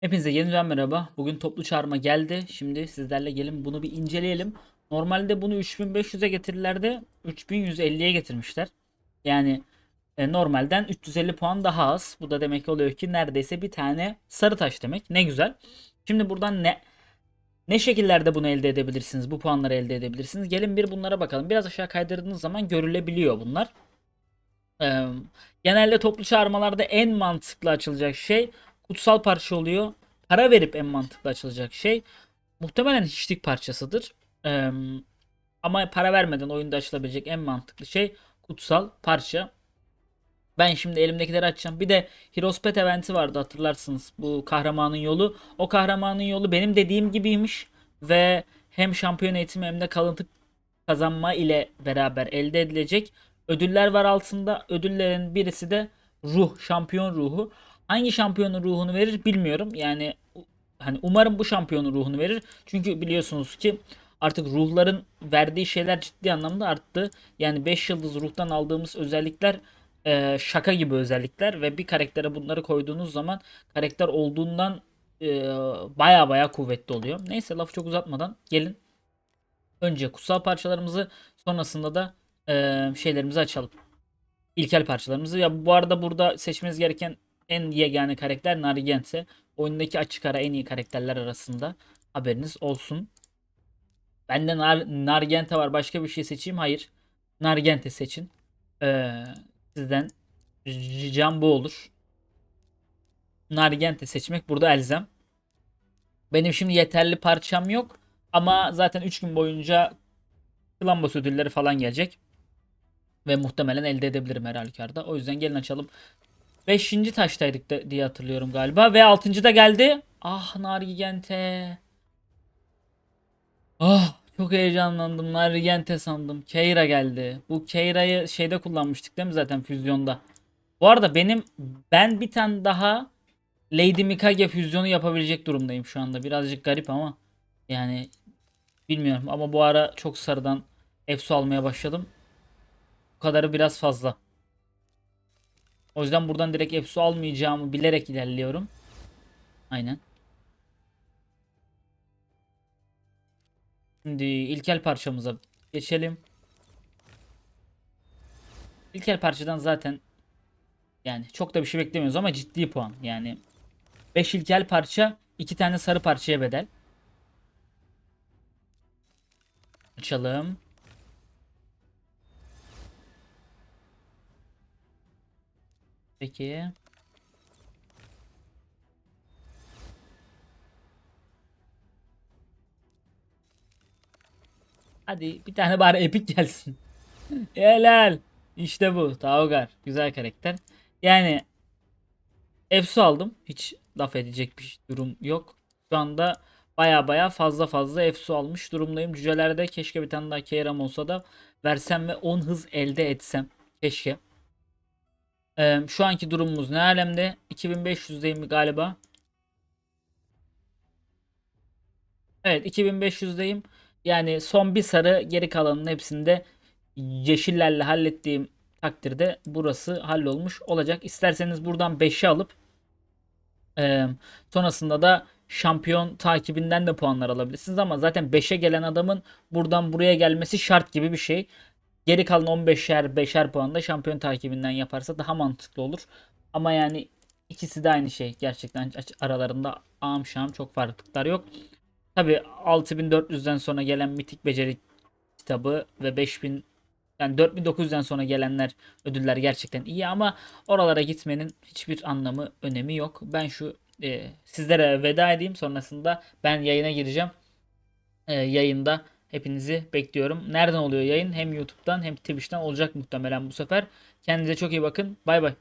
Hepinize yeniden merhaba. Bugün toplu çağırma geldi. Şimdi sizlerle gelin bunu bir inceleyelim. Normalde bunu 3500'e getirirlerdi. 3150'ye getirmişler. Yani e, normalden 350 puan daha az. Bu da demek oluyor ki neredeyse bir tane sarı taş demek. Ne güzel. Şimdi buradan ne ne şekillerde bunu elde edebilirsiniz? Bu puanları elde edebilirsiniz. Gelin bir bunlara bakalım. Biraz aşağı kaydırdığınız zaman görülebiliyor bunlar. Ee, genelde toplu çağırmalarda en mantıklı açılacak şey kutsal parça oluyor. Para verip en mantıklı açılacak şey muhtemelen hiçlik parçasıdır. Ee, ama para vermeden oyunda açılabilecek en mantıklı şey kutsal parça. Ben şimdi elimdekileri açacağım. Bir de Heroes Pet eventi vardı hatırlarsınız. Bu kahramanın yolu. O kahramanın yolu benim dediğim gibiymiş. Ve hem şampiyon eğitimi hem de kalıntı kazanma ile beraber elde edilecek ödüller var altında. Ödüllerin birisi de ruh, şampiyon ruhu. Hangi şampiyonun ruhunu verir bilmiyorum. Yani hani umarım bu şampiyonun ruhunu verir. Çünkü biliyorsunuz ki artık ruhların verdiği şeyler ciddi anlamda arttı. Yani 5 yıldız ruhtan aldığımız özellikler e, şaka gibi özellikler ve bir karaktere bunları koyduğunuz zaman karakter olduğundan e, baya baya kuvvetli oluyor. Neyse lafı çok uzatmadan gelin önce kutsal parçalarımızı sonrasında da e, şeylerimizi açalım. İlkel parçalarımızı. Ya bu arada burada seçmeniz gereken en yegane karakter Nargent'e. Oyundaki açık ara en iyi karakterler arasında. Haberiniz olsun. Bende Nar Nargente var. Başka bir şey seçeyim. Hayır. Nargente seçin. Ee, sizden ricam bu olur. Nargente seçmek burada elzem. Benim şimdi yeterli parçam yok. Ama zaten 3 gün boyunca Klambos ödülleri falan gelecek. Ve muhtemelen elde edebilirim her halükarda. O yüzden gelin açalım. 5. taştaydık da, diye hatırlıyorum galiba. Ve 6. da geldi. Ah Nargigente. Ah çok heyecanlandım. Nargigente sandım. Keira geldi. Bu Keira'yı şeyde kullanmıştık değil mi zaten füzyonda. Bu arada benim ben bir tane daha Lady Mikage füzyonu yapabilecek durumdayım şu anda. Birazcık garip ama yani bilmiyorum ama bu ara çok sarıdan Efsu almaya başladım. Bu kadarı biraz fazla. O yüzden buradan direkt Efsu almayacağımı bilerek ilerliyorum. Aynen. Şimdi ilkel parçamıza geçelim. İlkel parçadan zaten yani çok da bir şey beklemiyoruz ama ciddi puan. Yani 5 ilkel parça 2 tane sarı parçaya bedel. Açalım. Peki. Hadi bir tane bari epik gelsin. Helal. İşte bu. Taugar. Güzel karakter. Yani Efsu aldım. Hiç laf edecek bir durum yok. Şu anda baya baya fazla fazla Efsu almış durumdayım. Cücelerde keşke bir tane daha Keiram olsa da versem ve 10 hız elde etsem. Keşke. Ee, şu anki durumumuz ne alemde? 2500'deyim galiba. Evet 2500'deyim. Yani son bir sarı geri kalanın hepsinde yeşillerle hallettiğim takdirde burası hallolmuş olacak. İsterseniz buradan 5'i alıp e, sonrasında da şampiyon takibinden de puanlar alabilirsiniz ama zaten 5'e gelen adamın buradan buraya gelmesi şart gibi bir şey. Geri kalan 15'er 5'er puan da şampiyon takibinden yaparsa daha mantıklı olur. Ama yani ikisi de aynı şey. Gerçekten aralarında am şam çok farklılıklar yok. Tabi 6400'den sonra gelen mitik beceri kitabı ve 5000 yani 4900'den sonra gelenler ödüller gerçekten iyi ama oralara gitmenin hiçbir anlamı önemi yok. Ben şu e, sizlere veda edeyim sonrasında ben yayına gireceğim. E, yayında hepinizi bekliyorum. Nereden oluyor yayın? Hem YouTube'dan hem Twitch'ten olacak muhtemelen bu sefer. Kendinize çok iyi bakın. Bay bay.